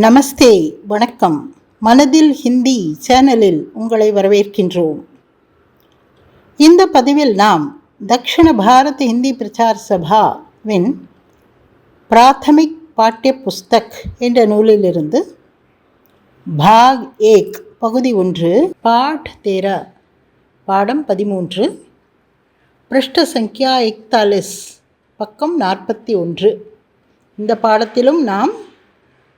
நமஸ்தே வணக்கம். மனதில் ஹிந்தி சேனலில் உங்களை வரவேற்கின்றோம். இந்த பதிவில் நாம் தக்ஷிண பாரத ஹிந்தி பிரச்சார் சபாவின் பிராத்தமிக் பாட்டிய புஸ்தக் என்ற நூலிலிருந்து பாக் ஏக் பகுதி ஒன்று பாட் தேரா பாடம் பதிமூன்று பிருஷ்ட சங்கியா இக்தாலிஸ் பக்கம் நாற்பத்தி ஒன்று. இந்த பாடத்திலும் நாம்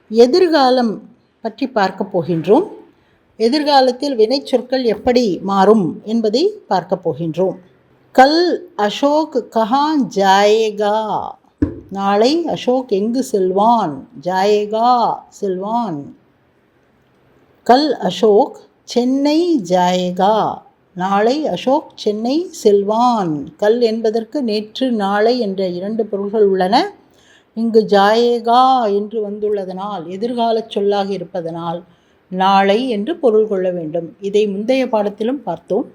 எதிர்காலம் பற்றி பார்க்க போகின்றோம். எதிர்காலத்தில் வினைச்சொற்கள் எப்படி மாறும் என்பதை பார்க்க போகின்றோம். கல் அசோக் கஹான் ஜாயேகா. நாளை அசோக் எங்கு செல்வான்? ஜாயேகா செல்வான். கல் அசோக் சென்னை ஜாயேகா. நாளை அசோக் சென்னை செல்வான். கல் என்பதற்கு நேற்று நாளை என்ற இரண்டு பொருள்கள் உள்ளன. இங்கு ஜாயேகா என்று வந்துள்ளதனால் எதிர்கால சொல்லாக இருப்பதனால் நாளை என்று பொருள் கொள்ள வேண்டும் இதை முந்தைய பாடத்திலும் பார்த்தோம்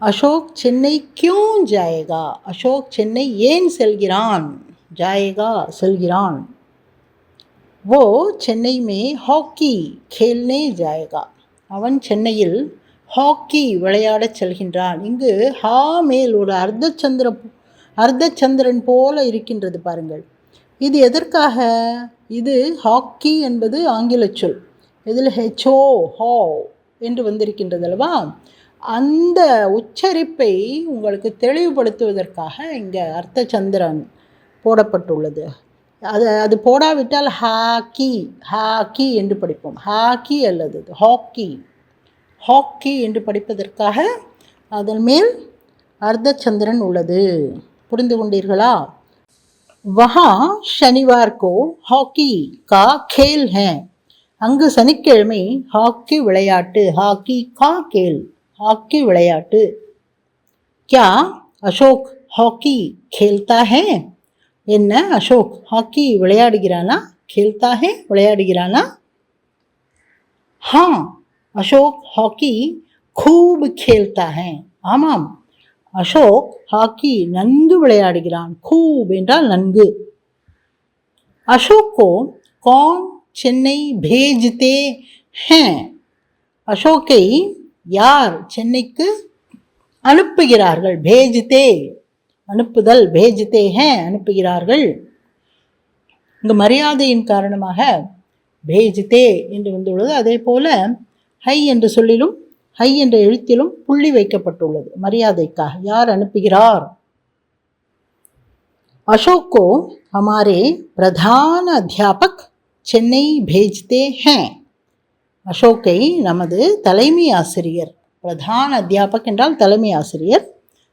அசோக் சென்னை கியூ ஜாயேகா அசோக் சென்னை ஏன் செல்கிறான் ஜாயேகா செல்கிறான் वो சென்னை மே ஹாக்கி खेलने ஜாயேகா அவன் சென்னையில் ஹாக்கி விளையாடச் செல்கின்றான் இங்கு ஹா மேல் ஒரு அர்த்தச்சந்திர அர்த்தச்சந்திரன் போல இருக்கின்றது பாருங்கள் இது எதற்காக? இது ஹாக்கி என்பது ஆங்கில சொல். இதில் ஹெச்ஓ ஹோ என்று வந்திருக்கின்றது அல்லவா? அந்த உச்சரிப்பை உங்களுக்கு தெளிவுபடுத்துவதற்காக இங்கே அர்த்தச்சந்திரன் போடப்பட்டுள்ளது. அது அது போடாவிட்டால் ஹாக்கி ஹாக்கி என்று படிப்போம். ஹாக்கி அல்லது ஹாக்கி. ஹாக்கி என்று படிப்பதற்காக அதன் மேல் அர்த்தச்சந்திரன் உள்ளது. புரிந்து கொண்டீர்களா? वहाँ शनिवार को ஹாக்கி கா கேல் है அங்கு சனிக்கிழமை ஹாக்கி விளையாட்டு ஹாக்கி கா கேல் ஹாக்கி விளையாட்டு क्या அசோக் ஹாக்கி खेलता है என்ன அசோக் ஹாக்கி விளையாடுகிறானா खेलता है விளையாடுகிறானா हाँ அசோக் ஹாக்கி खूब खेलता है ஆமாம் அசோக் ஹாக்கி நன்கு விளையாடுகிறான். கூப் என்றால் நன்கு. அசோக்கோ கான் சென்னை பேஜ்தே ஹே. அசோக்கை யார் சென்னைக்கு அனுப்புகிறார்கள்? பேஜ்தே அனுப்புதல் பேஜ்தே ஹே அனுப்புகிறார்கள். இந்த மரியாதையின் காரணமாக பேஜ்தே என்று வந்துள்ளது. அதே போல ஹை என்ற சொல்லிலும் ஹை என்ற எழுத்திலும் புள்ளி வைக்கப்பட்டுள்ளது. மரியாதைக்காக யார் அனுப்புகிறார்? அசோக்கோ ஹமாரே பிரதான அத்தியாபக் சென்னை பேஜ்தே ஹே. அசோக்கை நமது தலைமை ஆசிரியர் பிரதான அத்தியாபக் என்றால் தலைமை ஆசிரியர்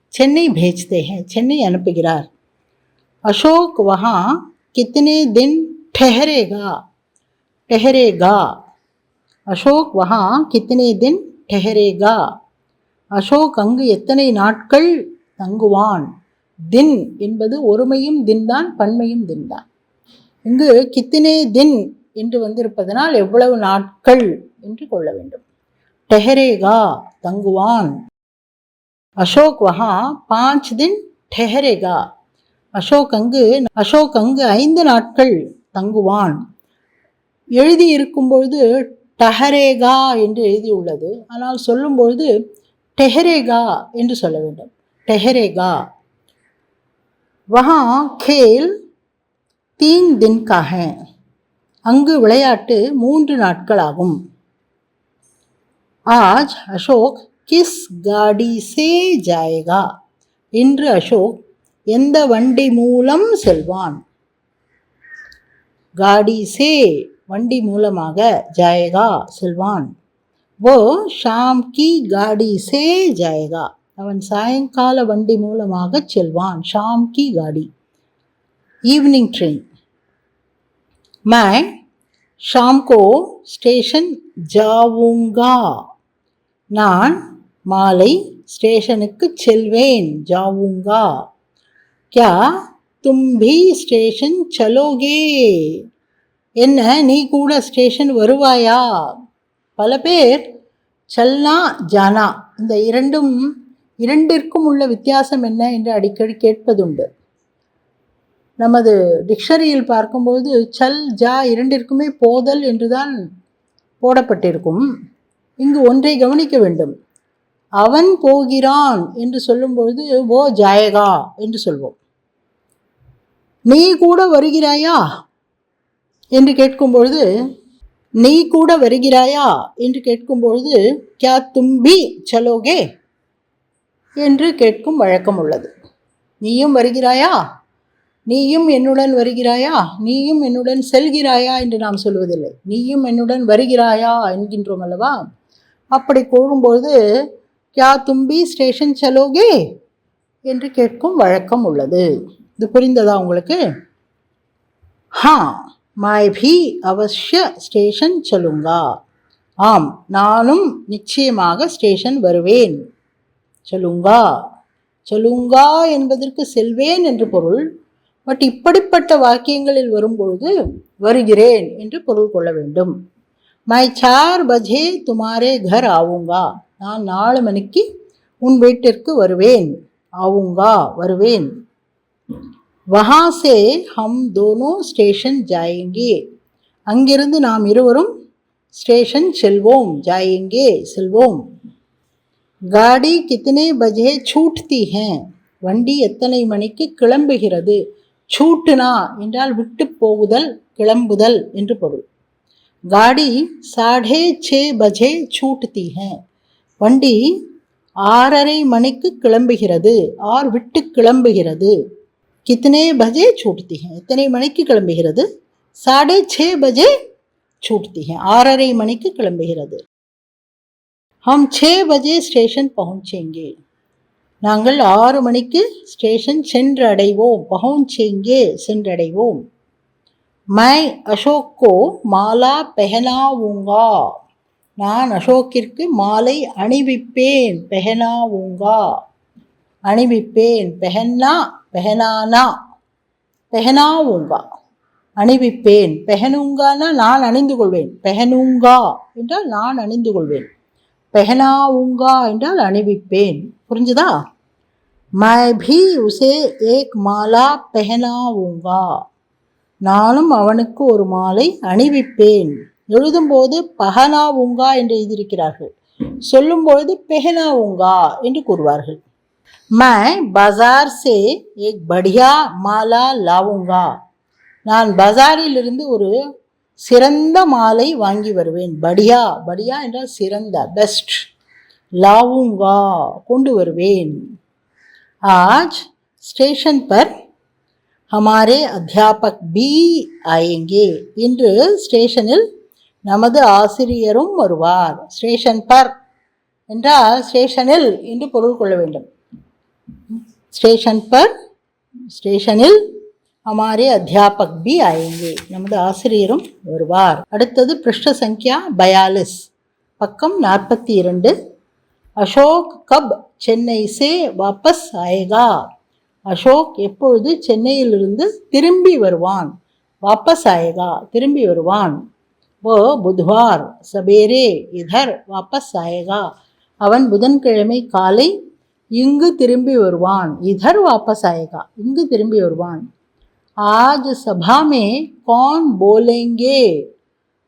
சென்னை பேஜ்தே ஹே சென்னை அனுப்புகிறார். அசோக் வஹா கித்தனே தின் டெஹரேகா டெஹரேகா. அசோக் வஹா கித்தனே தின் டெஹரேகா. அசோக் அங்கு எத்தனை நாட்கள் தங்குவான்? தின் என்பது ஒருமையும் தின்தான் பன்மையும் தின்தான். இங்கு கித்தினே தின் என்று வந்திருப்பதனால் எவ்வளவு நாட்கள் என்று கொள்ள வேண்டும். டெஹரேகா தங்குவான். அசோக் வஹா பாஞ்ச் தின் டெஹரேகா. அசோக் அங்கு அசோக் அங்கு ஐந்து நாட்கள் தங்குவான். எழுதி இருக்கும் பொழுது டஹரேகா என்று எழுதியுள்ளது. ஆனால் சொல்லும்பொழுது டெஹரேகா என்று சொல்ல வேண்டும். டெஹரேகா. வஹா கேல் தீன் தின்காக. அங்கு விளையாட்டு மூன்று நாட்களாகும். ஆஜ் அசோக் கிஸ் காடி சே ஜாயகா. இன்று அசோக் எந்த வண்டி மூலம் செல்வான்? காடி சே வண்டி மூலமாக ஜாயேகா செல்வான் वो ஷாம் கி காடி சே ஜாயேகா அவன் சாயங்கால வண்டி மூலமாக செல்வான் ஷாம் கி காடி ஈவினிங் ட்ரெயின் मैं शाम को स्टेशन जाऊंगा நான் மாலை ஸ்டேஷனுக்கு செல்வேன் ஜாவுங்கா क्या तुम भी स्टेशन चलोगे என்ன நீ கூட ஸ்டேஷன் வருவாயா? பல பேர் சல்னா ஜானா. இந்த இரண்டும் இரண்டிற்கும் உள்ள வித்தியாசம் என்ன என்று அடிக்கடி கேட்பதுண்டு. நமது டிக்ஷனரியில் பார்க்கும்போது சல் ஜா இரண்டிற்குமே போதல் என்றுதான் போடப்பட்டிருக்கும். இங்கு ஒன்றை கவனிக்க வேண்டும். அவன் போகிறான் என்று சொல்லும்பொழுது ஓ ஜாயகா என்று சொல்வோம். நீ கூட வருகிறாயா? என்று கேட்கும்பொழுது நீ கூட வருகிறாயா? என்று கேட்கும்பொழுது கியா தும்பி சலோகே? என்று கேட்கும் வழக்கம் உள்ளது. நீயும் வருகிறாயா? நீயும் என்னுடன் வருகிறாயா? நீயும் என்னுடன் செல்கிறாயா? என்று நாம் சொல்வதில்லை. நீயும் என்னுடன் வருகிறாயா? என்கின்றோம் அல்லவா? அப்படி கூறும்பொழுது கியா தும்பி ஸ்டேஷன் சலோகே? என்று கேட்கும் வழக்கம் உள்ளது. இது புரிந்ததா உங்களுக்கு? ஹா! மை பி அவசிய ஸ்டேஷன் சொல்லுங்கா ஆம் நானும் நிச்சயமாக ஸ்டேஷன் வருவேன். சொல்லுங்கா சொல்லுங்கா என்பதற்கு செல்வேன் என்று பொருள் பட் இப்படிப்பட்ட வாக்கியங்களில் வரும்பொழுது வருகிறேன் என்று பொருள் கொள்ள வேண்டும். மை சார் பஜே துமாரே கர் ஆவுங்கா நான் நாலு மணிக்கு உன் வீட்டிற்கு வருவேன். ஆவுங்கா வருவேன். வஹா சே ஹம் தோனோ ஸ்டேஷன் ஜாயங்கே. அங்கிருந்து நாம் இருவரும் ஸ்டேஷன் செல்வோம் ஜாயங்கே செல்வோம். காடி கித்தனை பஜே சூட்டி ஹே வண்டி எத்தனை மணிக்கு கிளம்புகிறது? சூட்டுனா என்றால் விட்டு போகுதல் கிளம்புதல் என்று பொருள். காடி சாடே சே பஜே சூட்தி ஹே வண்டி ஆறரை மணிக்கு கிளம்புகிறது ஆர் விட்டு கிளம்புகிறது. कितने बजे छूटती हैं? எத்தனை மணிக்கு கிளம்புகிறது சாடே छः बजे छूटती हैं। ஆறரை மணிக்கு கிளம்புகிறது ஹம் சே बजे ஸ்டேஷன் பहुंचेंगे நாங்கள் ஆறு மணிக்கு ஸ்டேஷன் சென்றடைவோம் பகுஞ்சேங்கே சென்றடைவோம் மை அசோக்கோ மாலா பெஹனாவுங்கா நான் அசோக்கிற்கு மாலை அணிவிப்பேன் பெஹனாவுங்கா அணிவிப்பேன். பெஹன்னா பெஹனானா பெஹனா உங்கா அணிவிப்பேன். பெஹனுங்கானா நான் அணிந்து கொள்வேன். பெஹனுங்கா என்றால் நான் அணிந்து கொள்வேன். பெஹனா உங்கா என்றால் அணிவிப்பேன். புரிஞ்சுதா? மை பி உசே ஏக் மாலா பெஹனா உங்கா. நானும் அவனுக்கு ஒரு மாலை அணிவிப்பேன். எழுதும்போது பஹனாவுங்கா என்று எழுதியிருக்கிறார்கள். சொல்லும்பொழுது பெஹனாவுங்கா என்று கூறுவார்கள். मैं बाजार से एक बढ़िया மாலா லாவுங்கா நான் பஜாரிலிருந்து ஒரு சிறந்த மாலை வாங்கி வருவேன் படியா படியா என்றால் சிறந்த பெஸ்ட் லாவுங்கா கொண்டு வருவேன் आज स्टेशन पर हमारे அத்தியாபக் பி ஆயேங்கே இன்று ஸ்டேஷனில் நமது ஆசிரியரும் வருவார் ஸ்டேஷன் பர் என்றால் ஸ்டேஷனில் என்று பொருள் கொள்ள வேண்டும் ஸ்டேஷன் பர் ஸ்டேஷனில் हमारे அத்தியாபக் பி ஆயேங்கே நமது ஆசிரியரும் வருவார் அடுத்தது பிருஷ்ட சங்கியா பயாலிஸ் பக்கம் நாற்பத்தி இரண்டு அசோக் கப் சென்னை சே வாபஸ் ஆயேகா அசோக் எப்பொழுது சென்னையிலிருந்து திரும்பி வருவான் வாபஸ் ஆயேகா திரும்பி வருவான் वो बुधवार சபேரே இதர் வாபஸ் ஆயேகா அவன் புதன்கிழமை காலை இங்கு திரும்பி வருவான். இதர் वापस आएगा இங்கு திரும்பி வருவான். ஆஜ் சபாமே கான் போலேங்கே.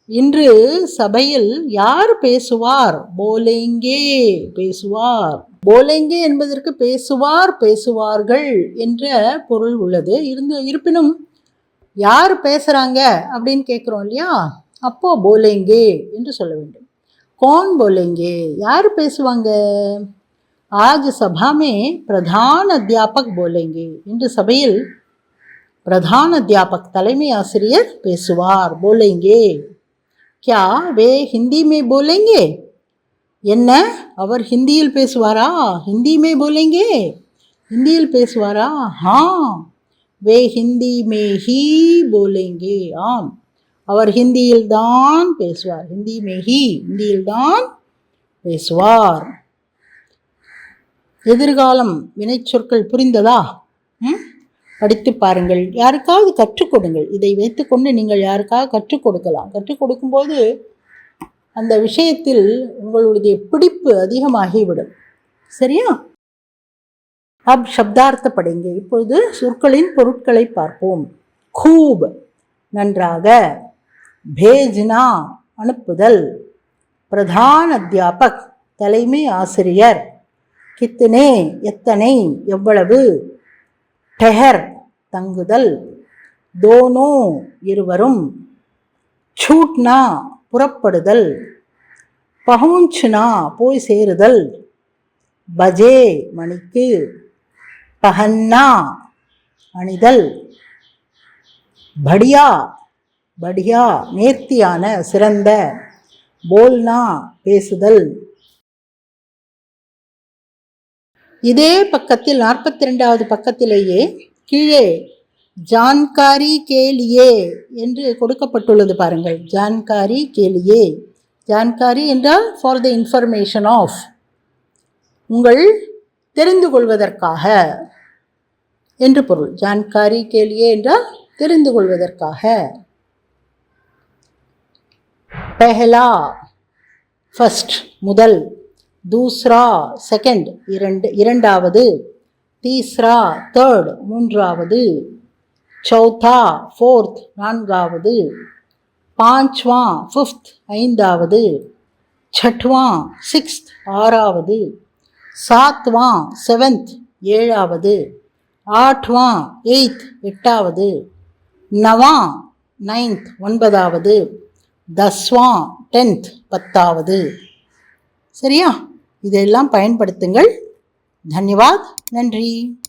இன்று சபையில் யார் பேசுவார்? போலேங்கே பேசுவார். போலேங்கே என்பதற்கு பேசுவார் பேசுவார்கள் என்ற பொருள் உள்ளது. இருந்து இருப்பினும் யார் பேசுகிறாங்க அப்படின்னு கேட்குறோம் இல்லையா? அப்போ போலேங்கே என்று சொல்ல வேண்டும். கோன் போலேங்கே. யார் பேசுவாங்க? आज सभा में प्रधान अध्यापक बोलेंगे இன்று சபையில் பிரதான அத்தியாபக் தலைமை ஆசிரியர் பேசுவார் போலேங்கே क्या वे हिंदी में बोलेंगे என்ன அவர் ஹிந்தியில் பேசுவாரா ஹிந்தி மே போலேங்கே ஹிந்தியில் பேசுவாரா ஹா வே ஹிந்தி மே ஹீ போலேங்கே ஆம் அவர் ஹிந்தியில் தான் பேசுவார் ஹிந்தி மே ஹி ஹிந்தியில் தான் பேசுவார் எதிர்காலம் வினைச்சொற்கள் புரிந்ததா? ம்? படித்து பாருங்கள். யாருக்காவது கற்றுக் கொடுங்கள். இதை வைத்துக்கொண்டு நீங்கள் யாருக்காக கற்றுக் கொடுக்கலாம்? கற்றுக் கொடுக்கும்போது அந்த விஷயத்தில் உங்களுடைய பிடிப்பு அதிகமாகிவிடும். சரியா? அப் சப்தார்த்த படைங்க இப்பொழுது சொற்களின் பொருட்களை பார்ப்போம். கூப் நன்றாக. பேஜ்னா அனுப்புதல். பிரதான் அத்தியாபக் தலைமை ஆசிரியர். கித்தனே எத்தனை எவ்வளவு? டெஹர் தங்குதல். தோனோ இருவரும். சூட்னா புறப்படுதல். பஹூஞ்ச்னா போய் சேருதல். பஜே மணிக்கு. பஹன்னா அணிதல். படியா படியா நேர்த்தியான சிறந்த. போல்னா பேசுதல். இதே பக்கத்தில் நாற்பத்தி ரெண்டாவது பக்கத்திலேயே கீழே ஜான்காரி கேலியே என்று கொடுக்கப்பட்டுள்ளது பாருங்கள். ஜான்காரி கேலியே ஜான்காரி என்றால் ஃபார் த இன்ஃபர்மேஷன் ஆஃப் உங்கள் தெரிந்து கொள்வதற்காக என்று பொருள். ஜான்காரி கேலியே என்றால் தெரிந்து கொள்வதற்காக பெஹலா ஃபஸ்ட் முதல் தூஸ்ரா செகண்ட் இரண்டு இரண்டாவது. தீஸ்ரா தேர்ட் மூன்றாவது. சௌத்தா ஃபோர்த் நான்காவது. பாஞ்ச்வா ஃபிஃப்த் ஐந்தாவது. சட்வா சிக்ஸ்த் ஆறாவது. சாத்வா செவன்த் ஏழாவது. ஆட்வா எயித் எட்டாவது. நவா நைன்த் ஒன்பதாவது. தஸ்வா டென்த் பத்தாவது. சரியா? இதெல்லாம் பயன்படுத்துங்கள். தன்யவாத். நன்றி.